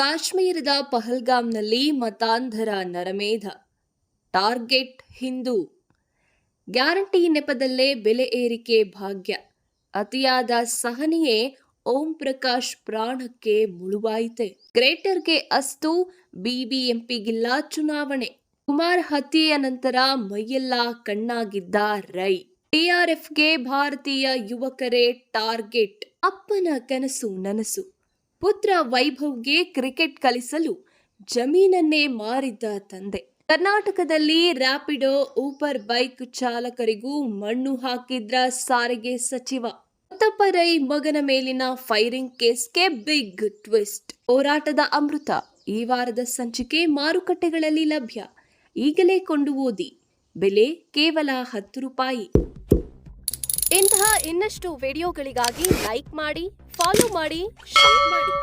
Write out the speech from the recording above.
ಕಾಶ್ಮೀರದ ಪಹಲ್ಗಾಮ್ನಲ್ಲಿ ಮತಾಂಧರ ನರಮೇಧ. ಟಾರ್ಗೆಟ್ ಹಿಂದೂ. ಗ್ಯಾರಂಟಿ ನೆಪದಲ್ಲೇ ಬೆಲೆ ಏರಿಕೆ ಭಾಗ್ಯ. ಅತಿಯಾದ ಸಹನೆಯೇ ಓಂ ಪ್ರಕಾಶ್ ಪ್ರಾಣಕ್ಕೆ ಮುಳುವಾಯಿತೆ. ಗ್ರೇಟರ್ಗೆ ಅಸ್ತು, ಬಿಬಿಎಂಪಿಗಿಲ್ಲ ಚುನಾವಣೆ. ಕುಮಾರ್ ಹತ್ಯೆಯ ನಂತರ ಮೈಯೆಲ್ಲ ಕಣ್ಣಾಗಿದ್ದ ರೈ. ಟಿಆರ್ಎಫ್ಗೆ ಭಾರತೀಯ ಯುವಕರೇ ಟಾರ್ಗೆಟ್. ಅಪ್ಪನ ಕನಸು ನನಸು. ಪುತ್ರ ವೈಭವ್ಗೆ ಕ್ರಿಕೆಟ್ ಕಲಿಸಲು ಜಮೀನನ್ನೇ ಮಾರಿದ್ದ ತಂದೆ. ಕರ್ನಾಟಕದಲ್ಲಿ ರ್ಯಾಪಿಡೋ ಊಬರ್ ಬೈಕ್ ಚಾಲಕರಿಗೂ ಮಣ್ಣು ಹಾಕಿದ್ರ ಸಾರಿಗೆ ಸಚಿವ ಮುತ್ತಪ್ಪ ರೈ ಮಗನ ಮೇಲಿನ ಫೈರಿಂಗ್ ಕೇಸ್ಗೆ ಬಿಗ್ ಟ್ವಿಸ್ಟ್. ಹೋರಾಟದ ಅಮೃತ, ಈ ವಾರದ ಸಂಚಿಕೆ ಮಾರುಕಟ್ಟೆಗಳಲ್ಲಿ ಲಭ್ಯ. ಈಗಲೇ ಕೊಂಡು ಓದಿ, ಬೆಲೆ ಕೇವಲ ಹತ್ತು ರೂಪಾಯಿ. ಇಂತಹ ಇನ್ನಷ್ಟು ವಿಡಿಯೋಗಳಿಗಾಗಿ ಲೈಕ್ ಮಾಡಿ ಫಾಲೋ ಮಾಡಿ ಶೇರ್ ಮಾಡಿ.